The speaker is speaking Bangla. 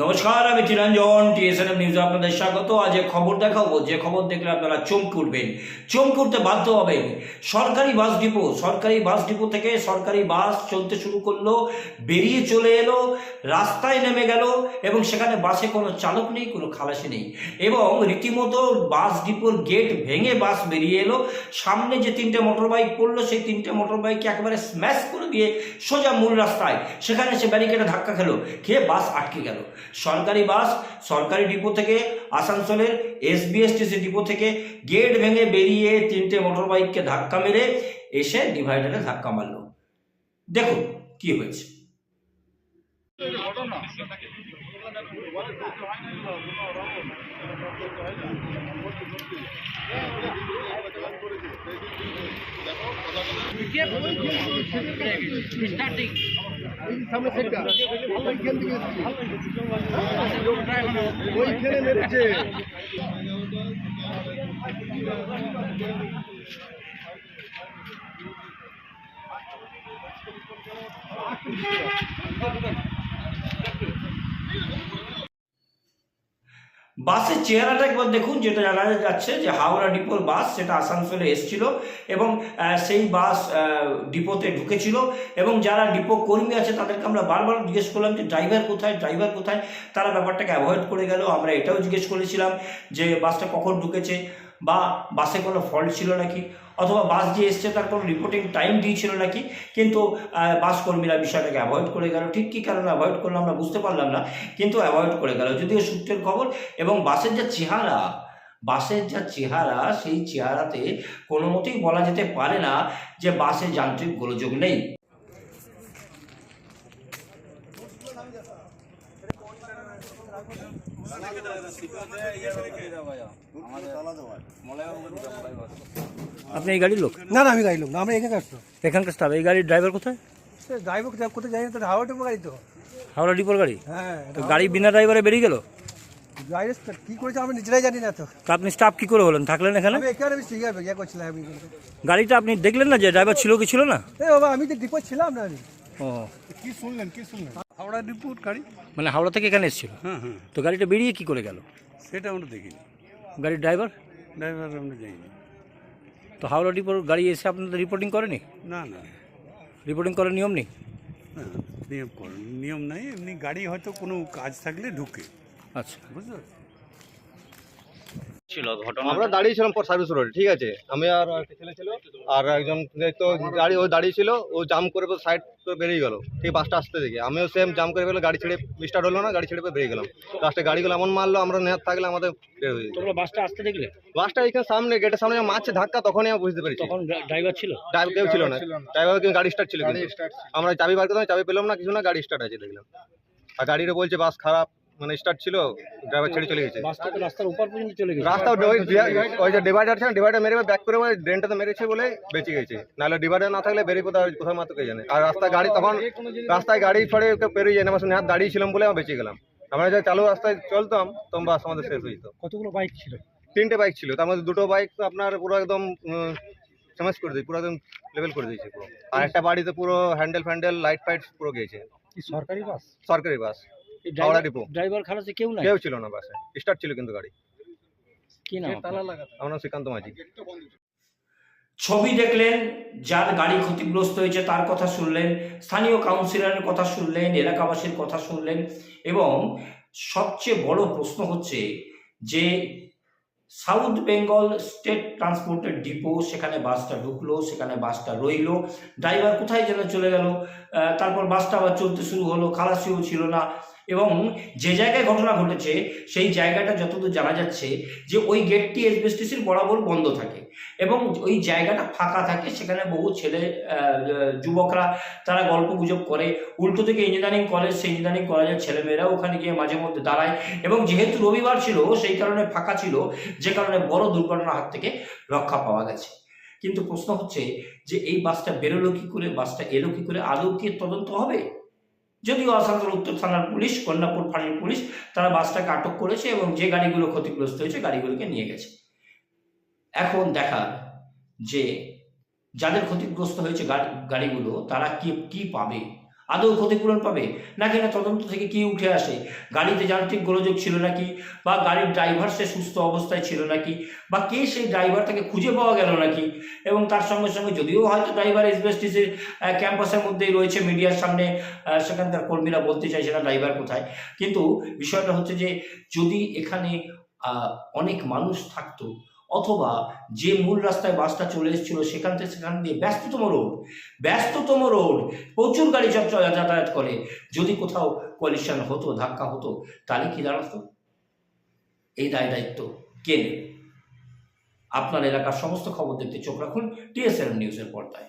নমস্কার, আমি চিরঞ্জন টিএসএনএম নিউজে আপনাদের স্বাগত। আজ খবর দেখাবো, যে খবর দেখলে আপনারা চমকে উঠবেন। চমকে উঠতে বাধ্য হবেন। সরকারি বাস ডিপো, সরকারি বাস ডিপো থেকে সরকারি বাস চলতে শুরু করল, বেরিয়ে চলে এলো, রাস্তায় নেমে গেল, এবং সেখানে বাসে কোনো চালক নেই, কোনো খালাসি নেই। এবং রীতিমতো বাস ডিপোর গেট ভেঙে বাস বেরিয়ে এলো। সামনে যে তিনটে মোটর বাইক পড়ল, সেই তিনটে মোটর বাইককে একেবারে স্ম্যাশ করে দিয়ে সোজা মূল রাস্তায় সেখানে সে ব্যারিকেডে ধাক্কা খেলো, খেয়ে বাস আটকে গেল। সরকারি বাস, সরকারি ডিপো থেকে আসানসোলের এসবিএসটিসি ডিপো থেকে গেট ভেঙে বেরিয়ে তিনটে মোটর বাইককে ধাক্কা মেরে এসে ডিভাইডারে ধাক্কা মারলো। দেখুন কি হয়েছে। সামনে সাইডটা ওইখান থেকে। ওইখানে মেরেছে বাসের চেহারাটা একবার দেখুন, যেটা জানা যাচ্ছে যে হাওড়া ডিপোর বাস সেটা আসানসোলে এসছিল এবং সেই বাস ডিপোতে ঢুকেছিল এবং যারা ডিপো কর্মী আছে তাদেরকে আমরা বারবার জিজ্ঞেস করলাম যে ড্রাইভার কোথায় ড্রাইভার কোথায়? তারা ব্যাপারটাকে অ্যাভয়েড করে গেল। আমরা এটাও জিজ্ঞেস করেছিলাম যে বাসটা কখন ঢুকেছে বা বাসে কোনো ফল্ট ছিল নাকি? অথবা বাস যে এসছে তার কোনো রিপোর্টিং টাইম দিয়েছিল নাকি? কিন্তু আহ, বাস কর্মীরা বিষয়টাকে অ্যাভয়েড করে গেল। ঠিক কী কারণে অ্যাভয়েড করল আমরা বুঝতে পারলাম না কিন্তু অ্যাভয়েড করে গেল। যদিও সূত্রের খবর এবং বাসের যা চেহারা বাসের যা চেহারা সেই চেহারাতে কোনো মতেই বলা যেতে পারে না যে বাসে যান্ত্রিক গোলযোগ নেই। আপনি এই গাড়ির লোক? না না আমি গাড়ি লোক না আমরা এখানে আসতো এখানকার স্টাফ এই গাড়ির ড্রাইভার কোথায়? সে ড্রাইভার কোথায় কোথায় যাই না তো হাওড়া টেম্পো গাড়ি তো। হাওড়া ডিপোর গাড়ি? হ্যাঁ তো গাড়ি বিনা ড্রাইভারে বেরিয়ে গেল? গাড়ি কি করেছে আমরা নিজেরাই জানি না তো। তো আপনি স্টাফ কি করে হলেন? থাকলেন এখানে? আমি এখানে আমি সিগার ইয়ে করছিলাম আমি গাড়িটা আপনি দেখলেন না যে ড্রাইভার ছিল কি ছিল না? এ বাবা আমি তো ডিপো ছিলাম না আমি। ও। কি শুনলেন কি শুনলেন? হাওড়া ডিপোর গাড়ি? মানে হাওড়া থেকে এখানে এসেছিল? হ্যাঁ হ্যাঁ। তো গাড়িটা বেরিয়ে কি করে গেল? সেটা আমরা দেখিনি। গাড়ির ড্রাইভার ড্রাইভার আমরা যাইনি তো হাওড়া ডিপোর গাড়ি এসে আপনাদের রিপোর্টিং করেনি? না না। রিপোর্টিং করার নিয়ম নেই? না, নিয়ম করেন নিয়ম নাই এমনি গাড়ি হয়তো কোনো কাজ থাকলে ঢুকে। আচ্ছা। বুঝতে পারছি ছিল ঘটনা আমরা পর সার্ভিস রোডে ঠিক আছে? আমি আর একটা ছেলে ছিল আর একজন তো গাড়ি ও দাঁড়িয়ে ছিল ও জাম করে সাইড করে বেরিয়ে গেল। ঠিক বাসটা আসতে দেখে। আমিও সেম জাম করে গাড়ি ছেড়ে স্টার্ট হলো না গাড়ি ছেড়ে বেরিয়ে গেলাম। লাস্টে গাড়িগুলো এমন মারলো আমরা নেহাত থাকলে আমাদের বের হয়ে তোমরা বাসটা আসতে দেখলে? বাসটা এখানে সামনে গেটের সামনে মারছে ধাক্কা তখনই আমি বুঝতে পেরেছি। তখন ড্রাইভার ছিল? ড্রাইভার কেউ ছিল না। ড্রাইভার কিন্তু গাড়ি স্টার্ট ছিল কিন্তু। আমরা চাবি বার করলাম চাবি পেলাম না কিছু না গাড়ি স্টার্ট আছে দেখলাম। আর গাড়িটা বলছে বাস খারাপ। মানে স্টার্ট ছিল ড্রাইভার ছেড়ে চলে গেছে। রাস্তার উপর পর্যন্ত চলে গেছে। রাস্তা ওই যে ডিভাইডার ছিল ডিভাইডার মেরে ব্যাক করে ওই ড্রেনটাতে মেরেছে বলে বেঁচে গেছে। নাহলে ডিভাইডার না থাকলে বেরিয়ে কোথাও কোথাও মাত্র কে জানে। আর রাস্তায় গাড়ি তখন রাস্তায় গাড়ি ছড়ে ওকে পেরিয়ে যায় না আমার হাত দাঁড়িয়েছিলাম বলে আমি বেঁচে গেলাম। আমরা যে চালু রাস্তায় চলতাম তখন বাস আমাদের শেষ হয়ে যেত। কতগুলো বাইক ছিল? তিনটে বাইক ছিল। তার মধ্যে দুটো বাইক তো আপনার পুরো একদম ফেমাস করে দিয়েছে পুরো একদম লেভেল করে দিয়েছে পুরো। আর একটা বাড়িতে পুরো হ্যান্ডেল ফ্যান্ডেল লাইট ফাইট পুরো গিয়েছে। সরকারি বাস সরকারি বাস হাওড়া ডিপো। ড্রাইভার খালাসে কেউ নাই? কেউ ছিল না বাসে স্টার্ট ছিল কিন্তু গাড়ি। কি নাম আপনার? আমার নাম শ্রীকান্ত মাঝি। ছবি দেখলেন যার গাড়ি ক্ষতিগ্রস্ত হয়েছে তার কথা শুনলেন স্থানীয় কাউন্সিলরের কথা শুনলেন এলাকাবাসীর কথা শুনলেন এবং সবচেয়ে বড় প্রশ্ন হচ্ছে যে সাউথ বেঙ্গল স্টেট ট্রান্সপোর্টের ডিপো সেখানে বাসটা ঢুকলো সেখানে বাসটা রইল ড্রাইভার কোথায় যেন চলে গেল তারপর বাসটা আবার চলতে শুরু হলো খালাসিও ছিল না এবং যে জায়গায় ঘটনা ঘটেছে, সেই জায়গাটা যতদূর জানা যাচ্ছে যে ওই গেটটি এসবিএসটিসির বরাবর বন্ধ থাকে এবং ওই জায়গাটা ফাঁকা থাকে। সেখানে বহু ছেলে যুবকরা তারা গল্প গুজব করে। উল্টো থেকে ইঞ্জিনিয়ারিং কলেজ সেই ইঞ্জিনিয়ারিং কলেজের ছেলেমেয়েরাও ওখানে গিয়ে মাঝে মধ্যে দাঁড়ায় এবং যেহেতু রবিবার ছিল, সেই কারণে ফাঁকা ছিল, যে কারণে বড় দুর্ঘটনার হাত থেকে রক্ষা পাওয়া গেছে। কিন্তু প্রশ্ন হচ্ছে যে, এই বাসটা বেরোলো কি করে? বাসটা এলো কি করে? আদৌ কি তদন্ত হবে? যদিও আসানসোল, উত্তর থানার পুলিশ, কন্যাপুর ফাঁড়ির পুলিশ, তারা বাসটাকে আটক করেছে এবং যে গাড়িগুলো ক্ষতিগ্রস্ত হয়েছে গাড়িগুলোকে নিয়ে গেছে। এখন দেখা যে যাদের ক্ষতিগ্রস্ত হয়েছে গাড়ি- গাড়িগুলো, তারা কি কি পাবে? আদৌ ক্ষতিপূরণ পাবে? নাকি না তদন্ত থেকে কি উঠে আসে? গাড়িতে যান্ত্রিক গোলযোগ ছিল নাকি? বা গাড়ির ড্রাইভার সে সুস্থ অবস্থায় ছিল নাকি? বা কে সেই ড্রাইভার তাকে খুঁজে পাওয়া গেল নাকি? এবং তার সঙ্গে সঙ্গে যদিও হয়তো ড্রাইভার এসবেস্টিসের ক্যাম্পাসের মধ্যেই রয়েছে মিডিয়ার সামনে সেখানকার কর্মীরা বলতে চাইছে না ড্রাইভার কোথায়। কিন্তু বিষয়টা হচ্ছে যে যদি এখানে অনেক মানুষ থাকতো অথবা যে মূল রাস্তায় বাসটা চলে এসেছিল, সেখান থেকে সেখান দিয়ে ব্যস্ততম রোড ব্যস্ততম রোড, প্রচুর গাড়ি যাতায়াত করে। যদি কোথাও কোয়ালিশন হতো, ধাক্কা হতো, তাহলে কি দাঁড়াতো? এই দায় দায়িত্ব কে আপনার এলাকার সমস্ত খবর দেখতে চোখ রাখুন টিএসএল নিউজের পর্দায়।